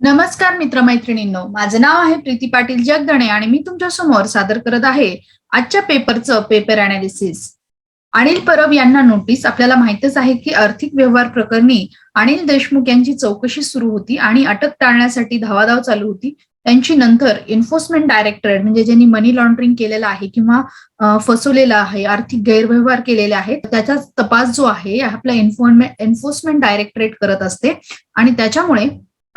नमस्कार मित्रमैत्रिणींनो. माझं नाव आहे प्रीती पाटील जगदणे आणि मी तुमच्यासमोर सादर करत आहे आजच्या पेपरचं पेपर अनालिसिस अनिल परब यांना नोटीस आपल्याला माहितच आहे की आर्थिक व्यवहार प्रकरणी अनिल देशमुख यांची चौकशी सुरू होती आणि अटक टाळण्यासाठी धावाधाव चालू होती. त्यांची नंतर एन्फोर्समेंट डायरेक्टरेट म्हणजे ज्यांनी मनी लॉन्ड्रिंग केलेलं आहे किंवा फसवलेला आहे आर्थिक गैरव्यवहार केलेले आहेत त्याचा तपास जो आहे आपला एन्फोर्समेंट एन्फोर्समेंट डायरेक्टरेट करत असते. आणि त्याच्यामुळे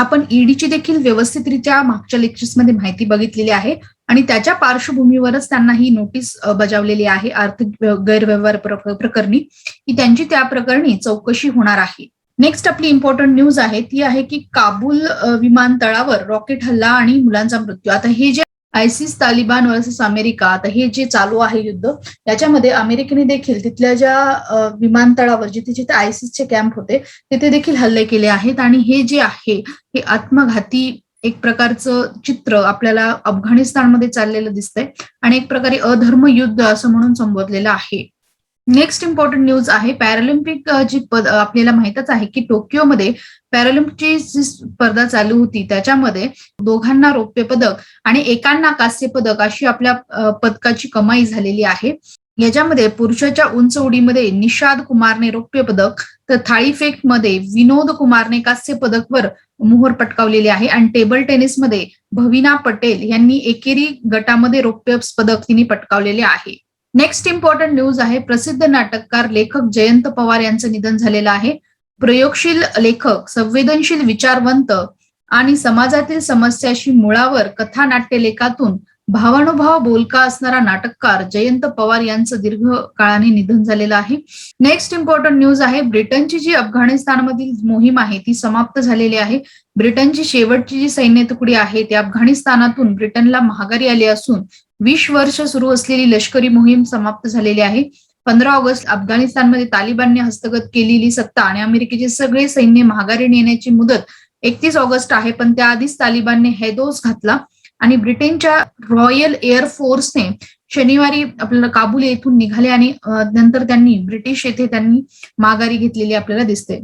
आपण ईडीची देखील व्यवस्थितरित्या मागच्या लेक्चर्समध्ये माहिती बघितलेली आहे. आणि त्याच्या पार्श्वभूमीवरच त्यांना ही नोटीस बजावलेली आहे आर्थिक गैरव्यवहार प्रकरणी. की त्यांची त्या प्रकरणी चौकशी होणार आहे. नेक्स्ट आपली इम्पॉर्टंट न्यूज आहे ती आहे की काबूल विमानतळावर रॉकेट हल्ला आणि मुलांचा मृत्यू. आता हे जे आयसिस तालिबान वर्सेस अमेरिका आता हे जे चालू आहे युद्ध त्याच्यामध्ये अमेरिकेने देखील तिथल्या ज्या विमानतळावर जिथे जिथे आयसिसचे कॅम्प होते तिथे देखील हल्ले केले आहेत. आणि हे जे आहे हे आत्मघाती एक प्रकारचं चित्र आपल्याला अफगाणिस्तानमध्ये चाललेलं दिसतंय. आणि एक प्रकारे अधर्म युद्ध असं म्हणून संबोधलेलं आहे. नेक्स्ट इम्पॉर्टंट न्यूज आहे पॅरालिम्पिक जी पद आपल्याला माहितच आहे की टोकियोमध्ये पॅरालिम्पिकची जी स्पर्धा चालू होती त्याच्यामध्ये दोघांना रौप्य पदक आणि एकांना कांस्य पदक अशी आपल्या पदकाची कमाई झालेली आहे. याच्यामध्ये पुरुषाच्या उंच उडीमध्ये निषाद कुमारने रौप्य पदक तर थाळीफेकमध्ये विनोद कुमारने कांस्य पदकवर मोहर पटकावलेली आहे आणि टेबल टेनिसमध्ये भविना पटेल यांनी एकेरी गटामध्ये रौप्य पदक तिने पटकावलेले आहे. नेक्स्ट इम्पॉर्टंट न्यूज आहे प्रसिद्ध नाटककार लेखक जयंत पवार यांचं निधन झालेलं आहे. प्रयोगशील लेखक संवेदनशील विचारवंत आणि समाजातील समस्याशी मुळावर कथा नाट्यलेखातून भावानुभाव बोलका असणारा नाटककार जयंत पवार यांचं दीर्घ काळाने निधन झालेलं आहे. नेक्स्ट इम्पॉर्टंट न्यूज आहे ब्रिटनची जी अफगाणिस्तानमधील मोहीम आहे ती समाप्त झालेली आहे. ब्रिटनची शेवटची जी सैन्य तुकडी आहे ती अफगाणिस्तानातून ब्रिटनला महागारी आली असून वीस वर्ष सुरू असलेली लष्करी मोहीम समाप्त झालेली आहे. पंधरा ऑगस्ट अफगाणिस्तानमध्ये तालिबानने हस्तगत केलेली सत्ता आणि अमेरिकेचे सगळे सैन्य महागारी नेण्याची मुदत एकतीस ऑगस्ट आहे पण त्याआधीच तालिबानने हैदोस घातला आणि ब्रिटनच्या रॉयल एअर फोर्सने शनिवारी आपल्याला काबूल येथून निघाले आणि नंतर त्यांनी ब्रिटिश येथे त्यांनी माघारी घेतलेली आपल्याला दिसते.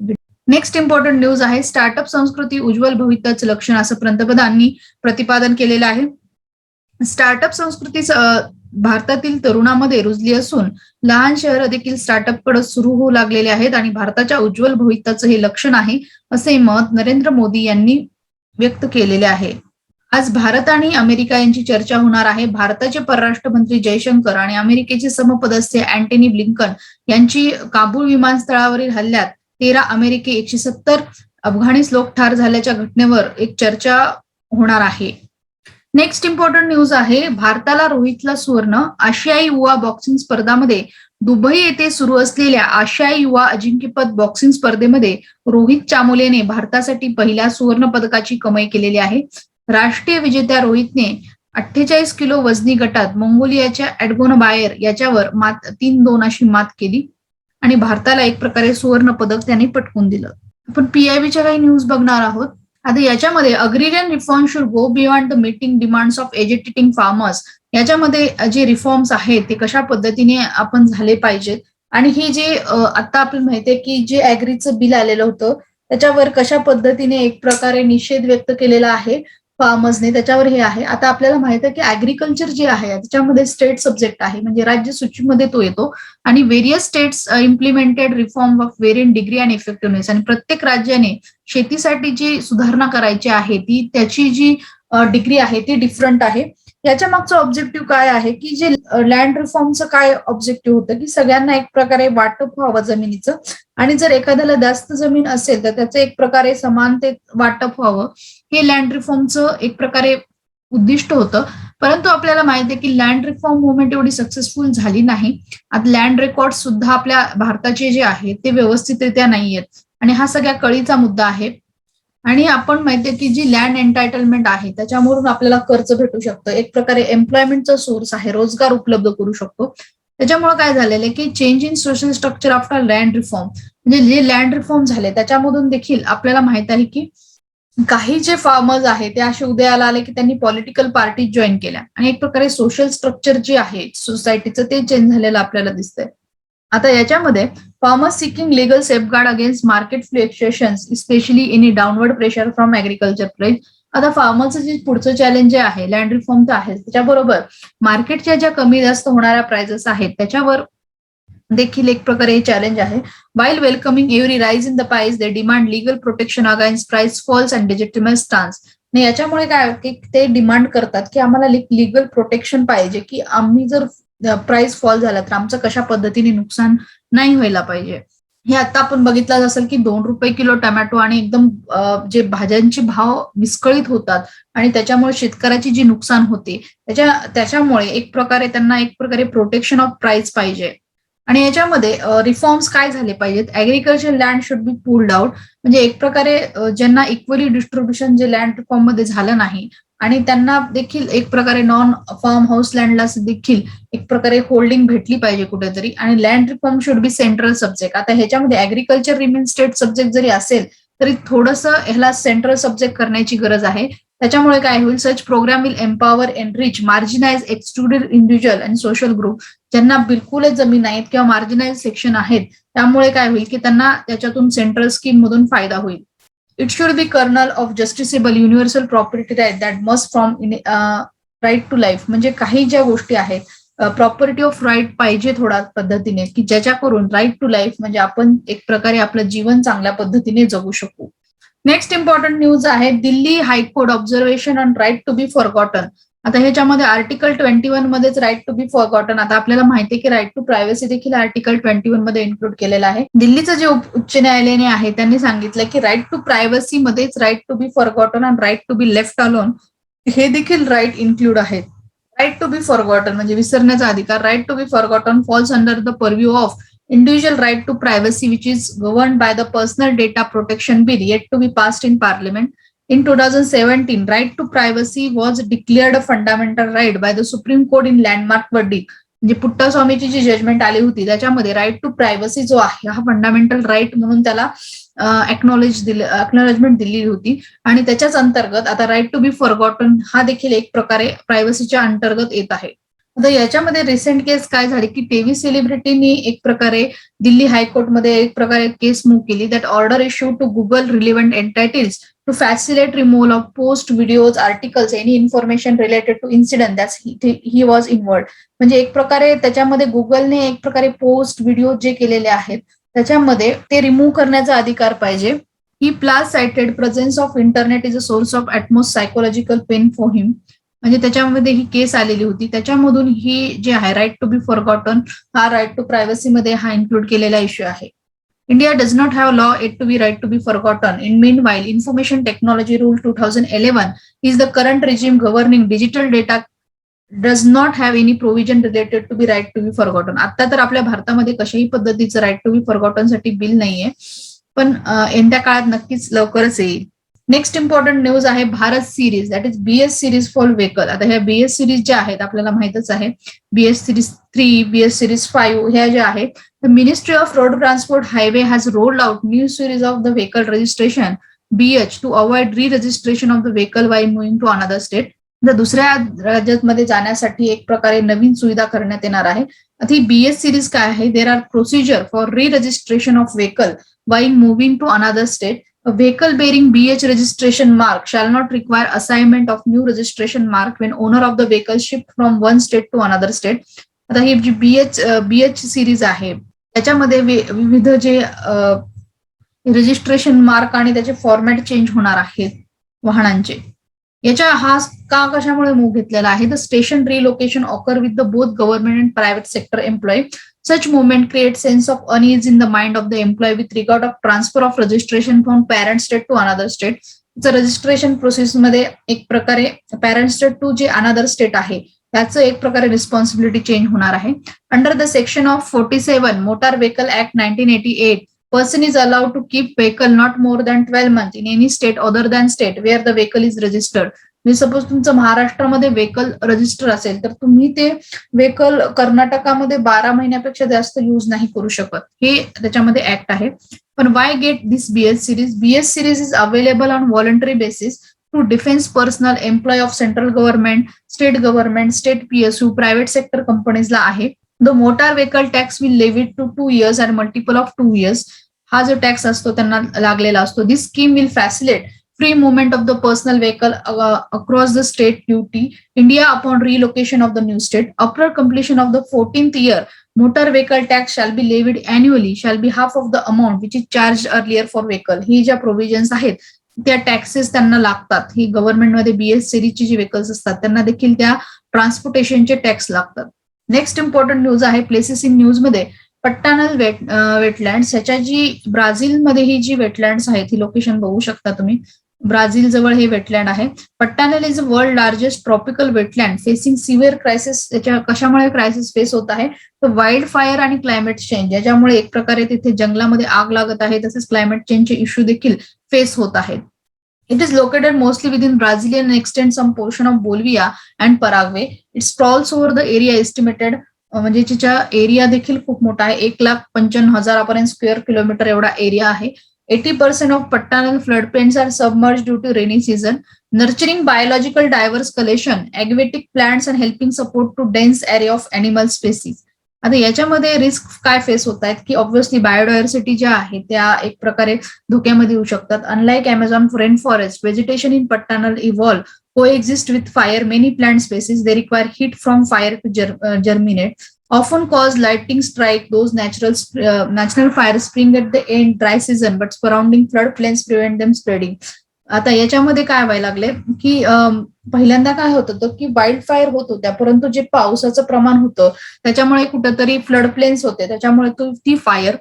नेक्स्ट इम्पॉर्टंट न्यूज आहे स्टार्टअप संस्कृती उज्ज्वल भविष्याचं लक्षण असं पंतप्रधानांनी प्रतिपादन केलेलं आहे. स्टार्टअप संस्कृती भारतातील तरुणामध्ये रुजली असून लहान शहर देखील स्टार्टअपकडे सुरू होऊ लागलेले आहेत आणि भारताच्या उज्ज्वल भविष्याचं हे लक्षण आहे असे मत नरेंद्र मोदी यांनी व्यक्त केलेले आहे. आज भारत आणि अमेरिका यांची चर्चा होणार आहे. भारताचे परराष्ट्र मंत्री जयशंकर आणि अमेरिकेचे समपदस्थ अँटनी ब्लिंकन यांची काबूल विमानतळावरील हल्ल्यात तेरा अमेरिकी एकशे सत्तर अफगाणीस लोक ठार झाल्याच्या घटनेवर एक चर्चा होणार आहे. नेक्स्ट इम्पॉर्टंट न्यूज आहे भारताला रोहितला सुवर्ण आशियाई युवा बॉक्सिंग स्पर्धामध्ये दुबई येथे सुरू असलेल्या आशियाई युवा अजिंक्यपद बॉक्सिंग स्पर्धेमध्ये रोहित चामोलेने भारतासाठी पहिल्या सुवर्ण पदकाची कमाई केलेली आहे. राष्ट्रीय विजेत्या रोहितने अठ्ठेचाळीस किलो वजनी गटात मंगोलियाच्या ऍडगोन बायर याच्यावर मात तीन दोन अशी मात केली आणि भारताला एक प्रकारे सुवर्ण पदक त्यांनी पटकून दिलं. आपण पीआयबीच्या काही न्यूज बघणार आहोत. आता याच्यामध्ये agrarian reform should go beyond the meeting demands of educating farmers याच्यामध्ये जे रिफॉर्म्स आहेत ते कशा पद्धतीने आपण झाले पाहिजेत? आणि ही जे आता आपल्याला माहितीये की जे अॅग्रीचं बिल आलेलं होतं त्याच्यावर कशा पद्धतीने एक प्रकारे निषेध व्यक्त केलेला आहे? फार्मर्सने त्याच्यावर हे आहे. आता आपल्याला माहीत आहे की अॅग्रिकल्चर जे आहे त्याच्यामध्ये स्टेट सब्जेक्ट आहे. म्हणजे राज्य सूचीमध्ये तो येतो. आणि various states implemented reform of variant degree and effectiveness आणि प्रत्येक राज्याने शेतीसाठी जी सुधारणा करायची आहे ती त्याची जी डिग्री आहे ती डिफरंट आहे. याच्या मागचं ऑब्जेक्टिव्ह काय आहे? की जे लँड रिफॉर्मचं काय ऑब्जेक्टिव्ह होतं? की सगळ्यांना एक प्रकारे वाटप व्हावं जमिनीचं. आणि जर एखाद्याला जास्त जमीन असेल तर त्याचं एक प्रकारे समानतेत वाटप व्हावं. हे लँड रिफॉर्मचं एक प्रकारे उद्दिष्ट होतं. परंतु आपल्याला माहिती आहे की लँड रिफॉर्म मुवमेंट एवढी सक्सेसफुल झाली नाही. आता लँड रेकॉर्ड सुद्धा आपल्या भारताचे जे आहेत ते व्यवस्थितरित्या नाही आहेत आणि हा सगळ्या कळीचा मुद्दा आहे. आणि आपण माहितीये की जी लँड एन्टायटलमेंट आहे त्याच्यामधून आपल्याला कर्ज भेटू शकतं. एक प्रकारे एम्प्लॉयमेंटचा सोर्स आहे रोजगार उपलब्ध करू शकतो. त्याच्यामुळे काय झालेलं आहे की change in social structure after land reform म्हणजे जे लँड रिफॉर्म झाले त्याच्यामधून देखील आपल्याला माहीत आहे की काही जे फार्मर्स आहे ते असे उदयाला आले की त्यांनी पॉलिटिकल पार्टी जॉईन केल्या. आणि एक प्रकारे सोशल स्ट्रक्चर जे आहे सोसायटीचं ते चेंज झालेलं आपल्याला दिसतंय. आता याच्यामध्ये farmers seeking legal safeguard against market fluctuations especially in downward pressure from agriculture price आता फार्मरचं जे पुढचं चॅलेंज जे आहे लँड रिफॉर्म तर आहे त्याच्याबरोबर मार्केटच्या ज्या कमी जास्त होणाऱ्या प्राइजेस आहेत त्याच्यावर देखील एक प्रकारे हे चॅलेंज आहे. While welcoming every rise in the price they demand legal protection against price falls and digital stance आणि याच्यामुळे काय की ते डिमांड करतात की आम्हाला लिगल प्रोटेक्शन पाहिजे की आम्ही जर प्राइस फॉल झाला तर आमचं कशा पद्धतीने नुकसान नाही व्हायला पाहिजे. हे आता आपण बघितलं असेल की दोन रुपये किलो टोमॅटो आणि एकदम जे भाज्यांचे भाव विस्कळीत होतात आणि त्याच्यामुळे शेतकऱ्याची जी नुकसान होते त्याच्या त्याच्यामुळे एक प्रकारे त्यांना एक प्रकारे प्रोटेक्शन ऑफ प्राइस पाहिजे. आणि याच्यामध्ये रिफॉर्म्स काय झाले पाहिजेत? Agriculture land should be pulled out म्हणजे एक प्रकारे ज्यांना इक्वली डिस्ट्रीब्युशन जे लँड फॉर्ममध्ये झालं नाही आणि त्यांना देखील एक प्रकारे नॉन फार्म हाऊस लँडला देखील एक प्रकारे होल्डिंग भेटली पाहिजे कुठेतरी. आणि land reform should be central subject आता ह्याच्यामध्ये ऍग्रिकल्चर रिमेन स्टेट सब्जेक्ट जरी असेल तरी थोडंसं ह्याला सेंट्रल सब्जेक्ट करण्याची गरज आहे. त्याच्यामुळे काय होईल such program will empower enrich marginalize excluded individual आणि सोशल ग्रुप ज्यांना बिलकुलच जमीन नाहीत किंवा मार्जिनाइज सेक्शन आहेत. त्यामुळे काय होईल की त्यांना त्याच्यातून सेंट्रल स्कीम मधून फायदा होईल. It should be kernel of justiciable universal property right that must from in right to life म्हणजे काही ज्या गोष्टी आहेत प्रॉपर्टी ऑफ राईट पाहिजे थोडा पद्धतीने की ज्याच्याकरून राईट टू लाईफ म्हणजे आपण एक प्रकारे आपलं जीवन चांगल्या पद्धतीने जगू शकू. नेक्स्ट इम्पॉर्टंट न्यूज आहे Delhi high court observation on right to be forgotten आता ह्याच्यामध्ये आर्टिकल ट्वेंटी वन मध्येच राईट टू बी फॉरगॉटन आता आपल्याला माहिती आहे की राईट टू प्रायव्हसी देखील आर्टिकल ट्वेंटी वनमध्ये इन्क्लूड केलेला आहे. दिल्लीचं जे उच्च न्यायालयाने आहे त्यांनी सांगितलं की राईट टू प्रायव्हसी मध्येच right to be forgotten and right to be left alone हे देखील राईट इन्क्लूड आहेत. राईट टू बी फॉरगॉटन म्हणजे विसरण्याचा अधिकार right to be forgotten falls under the purview of individual right to privacy which is govern by the personal data protection bill yet to be passed in parliament in 2017 right to privacy was declared a fundamental right by the supreme court in landmark verdict. म्हणजे पुट्टास्वामीची जी judgement आली होती त्याच्यामध्ये right to privacy जो आहे हा fundamental right म्हणून त्याला acknowledge दिले एक्नॉलेजमेंट दिली होती. आणि त्याच्याच अंतर्गत आता राईट टू बी फॉरगॉटन हा देखील एक प्रकारे प्रायव्हसीच्या अंतर्गत येत आहे. आता याच्यामध्ये रिसेंट केस काय झाली की टीव्ही सेलिब्रिटींनी एक प्रकारे दिल्ली हायकोर्टमध्ये एक प्रकारे केस मूव्ह केली. That order issue to Google relevant entitles to facilitate removal of post videos articles any information related to incident that's he was inward म्हणजे एक प्रकारे त्याच्यामध्ये गुगलने एक प्रकारे पोस्ट व्हिडिओ जे केलेले आहेत त्याच्यामध्ये ते रिमूव्ह करण्याचा अधिकार पाहिजे. He plus cited presence of internet is a source of utmost psychological pain for him म्हणजे त्याच्यामध्ये ही केस आलेली होती. त्याच्यामधून ही जे आहे राईट टू बी फॉरगॉटन हा राईट टू प्रायव्हसीमध्ये हा इन्क्लूड केलेला इश्यू आहे. India does not have law it to be right to be forgotten in meanwhile information technology rule two thousand eleven is the current regime governing digital data does not have any provision related to be right to be forgotten आता तर आपल्या भारतामध्ये कशाही पद्धतीचं right to be फॉरगॉटनसाठी bill नाहीये. पण येत्या काळात नक्कीच लवकरच येईल. नेक्स्ट इम्पॉर्टंट न्यूज आहे Bharat series that is BS series for vehicle आता ह्या बीएस सिरीज ज्या आहेत आपल्याला माहितच आहे BS series three BS series five ह्या ज्या आहेत the ministry of road transport highway has rolled out new series of the vehicle registration BH to avoid re registration of the vehicle why moving to another state तर दुसऱ्या राज्यामध्ये जाण्यासाठी एक प्रकारे नवीन सुविधा करण्यात येणार आहे. ती बीएस सिरीज काय आहे? There are procedure for re registration of vehicle why moving to another state A vehicle bearing BH registration mark shall not require assignment of new registration mark when owner of the vehicle shift from one state to another state. आता ही जी B H B H series आहे त्याच्यामध्ये विविध जे registration mark आणि त्याचे format change होणार आहेत वाहनांचे याच्या हा का कशामुळे मूव घेतलेला आहे the station relocation occur with the both government and private sector employee such movement create sense of unease in the mind of the employee with regard of transfer of registration from parent state to another state registration प्रोसेसमध्ये एक प्रकारे parent state to जे another state आहे त्याचं एक प्रकारे responsibility change होणार आहे. Under the section of forty seven motor vehicle act nineteen eighty eight person is allowed to keep vehicle not more than 12 months in any state other than state where the vehicle is registered. म्हणजे suppose तुमचं महाराष्ट्रामध्ये vehicle register असेल तर तुम्ही ते vehicle कर्नाटकामध्ये बारा महिन्यापेक्षा जास्त यूज नाही करू शकत. हे त्याच्यामध्ये ऍक्ट आहे. पण why get this BS series BS series is available on voluntary basis to defence personal employ of central government state government state PSU private sector कंपनीजला आहे. The motor vehicle tax will levied to two years and multiple of two years हा जो tax असतो त्यांना लागलेला असतो. This scheme will facilitate free movement of the personal vehicle uh, across the state duty india upon relocation of the new state after completion of the 14th year motor vehicle tax shall be levied annually shall be half of the amount which is charged earlier for vehicle ही ज्या provisions आहेत त्या taxes त्यांना लागतात ही गव्हर्नमेंटमध्ये BS सिरीजची जी vehicles असतात त्यांना देखील त्या ट्रान्सपोर्टेशनचे टॅक्स लागतात नेक्स्ट इम्पॉर्टंट न्यूज आहे प्लेसेस इन न्यूजमध्ये पट्टानल वेट वेटलँड्स ह्याच्या जी ब्राझीलमध्ये ही जी वेटलँड्स आहेत ही लोकेशन बघू शकता तुम्ही ब्राझील जवळ हे वेटलँड आहे. Pantanal is a world largest tropical wetland facing severe crisis याच्या कशामुळे क्रायसिस फेस होत आहे? तर वाईल्ड फायर आणि क्लायमेट चेंज याच्यामुळे एक प्रकारे तिथे जंगलामध्ये आग लागत आहे तसेच क्लायमेट चेंजचे इश्यू देखील फेस होत आहेत. It is located mostly within Brazilian extend some portion of Bolivia and Paraguay it sprawls over the area estimated म्हणजे तिच्या एरिया देखील खूप मोठा आहे. एक लाख पंच्याण्णव हजारापर्यंत स्क्वेअर किलोमीटर एवढा एरिया आहे. Eighty percent of Pantanal flood plains are submerge due to rainy season nurturing biological diverse collection aquatic plants and helping support to dense area of animal species आता याच्यामध्ये रिस्क काय face होत आहेत की obviously biodiversity ज्या आहेत त्या एक प्रकारे धोक्यामध्ये येऊ शकतात. Unlike Amazon foreign forest vegetation in Pantanal evolve coexist with fire many plant species they require heat from fire to germinate often cause lightning strike those natural uh, natural fire spring at the end dry season but surrounding flood plains prevent them spreading. आता याच्यामध्ये काय व्हायला लागले की पहिल्यांदा काय होत होतं की वाईल्ड फायर होत होत्या परंतु जे पावसाचं प्रमाण होतं त्याच्यामुळे कुठंतरी फ्लड प्लेन्स होते त्याच्यामुळे ती फायर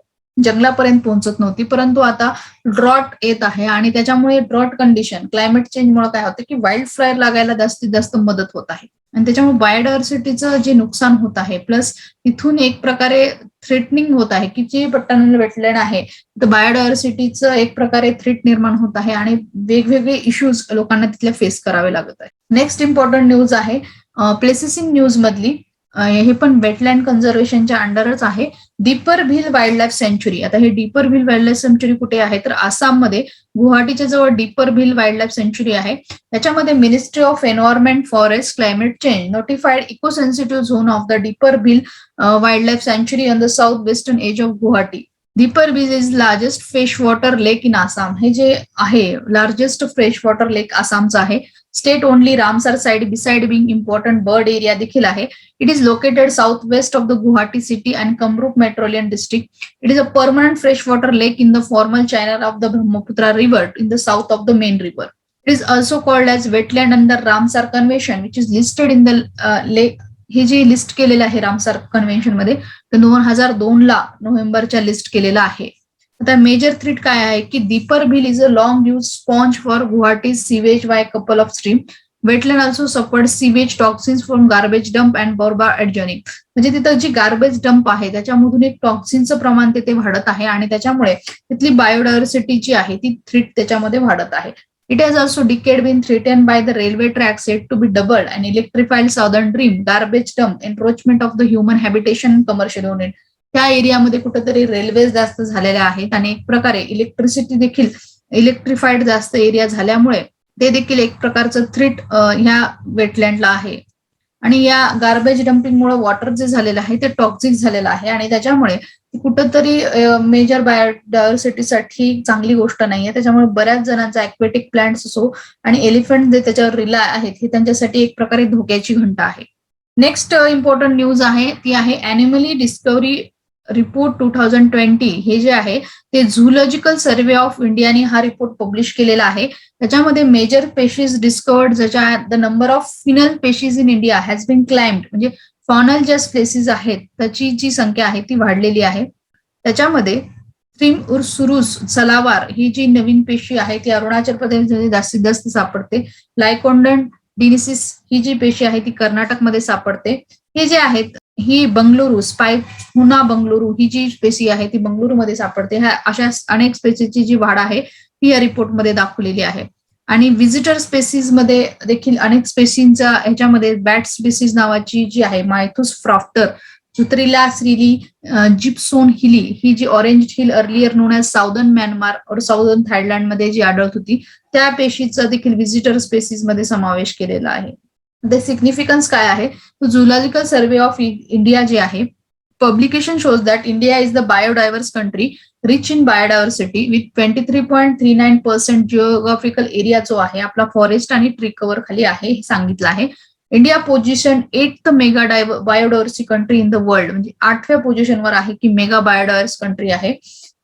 जंगलापर्यंत पोहोचत नव्हती. परंतु आता ड्रॉट येत आहे आणि त्याच्यामुळे ड्रॉट कंडिशन क्लायमेट चेंजमुळे काय होतं की वाईल्ड फायर लागायला जास्तीत जास्त मदत होत आहे. आणि त्याच्यामुळे बायोडायव्हर्सिटीचं जे नुकसान होत आहे प्लस तिथून एक प्रकारे थ्रेटनिंग होत आहे की जे पट्ट्यांना वेटलँड आहे तर बायोडायव्हर्सिटीचं एक प्रकारे थ्रेट निर्माण होत आहे आणि वेगवेगळे इश्यूज लोकांना तिथल्या फेस करावे लागत आहे. नेक्स्ट इम्पॉर्टंट न्यूज आहे प्लेसेसिंग न्यूज मधली हे पण वेटलँड कन्झर्वेशनच्या अंडरच आहे. Deepor Beel wild life sanctuary आता हे Deepor Beel wild life sanctuary कुठे आहे? तर आसाममध्ये गुवाहाटीच्या जवळ Deepor Beel wild life sanctuary आहे. त्याच्यामध्ये ministry of environment forest climate change notified eco sensitive zone of the Deepor Beel wildlife sanctuary on the south western edge of Guwahati Deepor Beel is largest fresh water lake in Assam हे जे आहे largest fresh water lake आसामचं आहे. State only Ramsar site beside being important bird area देखील आहे it is located south west of the Guwahati city and Kamrup metropolitan district it is a permanent fresh water lake in the former channel of the Brahmaputra river in the south of the main river it is also called as wetland under Ramsar convention which is listed in the lake हे जे list केलेलं आहे Ramsar कन्व्हेन्शनमध्ये तर दोन हजार दोन ला नोव्हेंबरच्या लिस्ट केलेलं आहे आता मेजर थ्रीट काय आहे की Deepor Beel is a long use sponge for Guwahati sewage by couple of stream wetland also support sewage toxins from garbage dump and बोरबा adjoining म्हणजे तिथं जी गार्बेज डंप आहे त्याच्यामधून एक टॉक्सिनचं प्रमाण तिथे वाढत आहे आणि त्याच्यामुळे तिथली बायोडायव्हर्सिटी जी आहे ती थ्रीट त्याच्यामध्ये वाढत आहे. It has also decayed been threatened by the railway track said to be doubled and electrified southern dream, garbage dump, encroachment of the human habitation and commercial unit. त्या एरियामध्ये कुठेतरी रेल्वेज जास्त झालेल्या आहेत आणि एक प्रकारे इलेक्ट्रिसिटी देखील इलेक्ट्रिफाईड जास्त एरिया झाल्यामुळे ते देखील एक प्रकारचं थ्रीट ह्या वेटलँडला आहे. आणि या गार्बेज डम्पिंगमुळे वॉटर जे झालेलं आहे ते टॉक्झिक झालेलं आहे आणि त्याच्यामुळे कुठंतरी मेजर बायोडायव्हर्सिटीसाठी चांगली गोष्ट नाहीये. त्याच्यामुळे बऱ्याच जणांचा ऍक्वेटिक प्लांट्स असो आणि एलिफंट जे त्याच्यावर रिलाय आहेत हे त्यांच्यासाठी एक प्रकारे धोक्याची घंटा आहे. नेक्स्ट इम्पॉर्टंट न्यूज आहे ती आहे animal discovery report two thousand twenty हे जे आहे ते झुलॉजिकल सर्व्हे ऑफ इंडियाने हा रिपोर्ट पब्लिश केलेला आहे. त्याच्यामध्ये मेजर पेशीज डिस्कवर्ड ज्याच्या the number of faunal species in India has been claimed म्हणजे फॉनल ज्या स्पेसिस आहेत त्याची जी संख्या आहे ती वाढलेली आहे. त्याच्यामध्ये थ्रीम उर्सुरुस सलावार ही जी नवीन पेशी आहे ती अरुणाचल प्रदेशमध्ये जास्तीत जास्त सापडते. लायकोंडन डिनिसिस ही जी पेशी आहे ती कर्नाटकमध्ये सापडते. हे जे आहेत ही बंगळुरू स्पाय हुना बंगळुरू ही जी स्पेसी आहे ती बंगलुरूमध्ये सापडते. ह्या अशा अनेक स्पेसीची जी वाढ आहे ती या रिपोर्टमध्ये दाखवलेली आहे. आणि व्हिजिटर स्पेसीजमध्ये देखील अनेक स्पेसींचा ह्याच्यामध्ये बॅट स्पेसीज नावाची जी आहे मायथुस फ्रॉफ्टर जुत्रिला श्रीली जिप्सोन हिली ही जी orange hill earlier known as southern Myanmar और साऊदर्न थायलंडमध्ये जी आढळत होती त्या पेशीचा देखील व्हिजिटर स्पेसिसमध्ये समावेश केलेला आहे. द सिग्निफिकन्स काय आहे? झुलॉजिकल सर्व्हे ऑफ इंडिया जे आहे publication shows that India is the biodiverse country rich in biodiversity with 23.39% geographical area जो आहे आपला फॉरेस्ट आणि ट्री कव्हर खाली आहे हे सांगितलं आहे. India position eighth mega biodiversity country in the world म्हणजे आठव्या पोजिशन वर आहे की मेगा बायोडायवर्स कंट्री आहे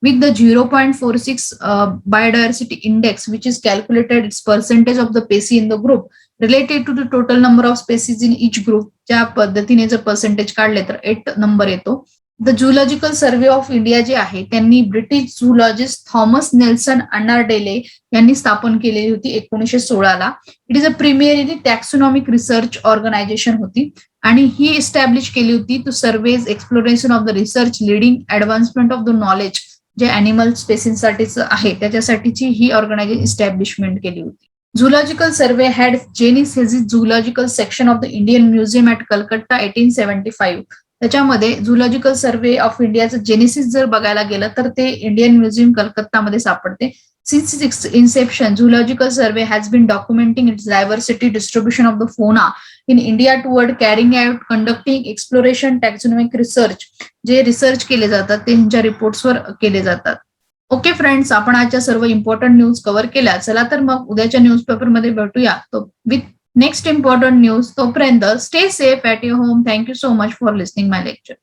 with the zero point four six biodiversity index which is calculated it's percentage of the species in the group related to the total number of species in each group ज्या पद्धतीने जर percentage काढले तर eight number येतो. The zoological survey of India जे आहे त्यांनी British zoologist Thomas Nelson Annandale यांनी स्थापन केलेली होती एकोणीसशे सोळाला. It is a premierly taxonomic research organisation होती. आणि ही इस्टॅब्लिश केली होती to surveys exploration of the research leading advancement of the knowledge जे अॅनिमल स्पेसिससाठीच आहे त्याच्यासाठीची ही ऑर्गनायझेशन इस्टॅब्लिशमेंट केली होती. Zoological survey had genesis hazy zoological section of the Indian museum at Calcutta eighteen seventy five त्याच्यामध्ये झुलॉजिकल सर्वे ऑफ इंडियाचं genesis जर बघायला गेलं तर ते इंडियन म्युझियम कलकत्तामध्ये सापडते. Since its inception zoological survey has been documenting its diversity distribution of the fauna in India toward carrying out conducting exploration taxonomic research जे रिसर्च केले जातात ते रिपोर्ट्सवर केले जातात. ओके फ्रेंड्स आपण आजच्या सर्व इम्पॉर्टंट न्यूज कव्हर केल्या. चला तर मग उद्याच्या न्यूजपेपरमध्ये भेटूया. तो with Next important news, Toprender, stay safe at your home. Thank you so much for listening my lecture.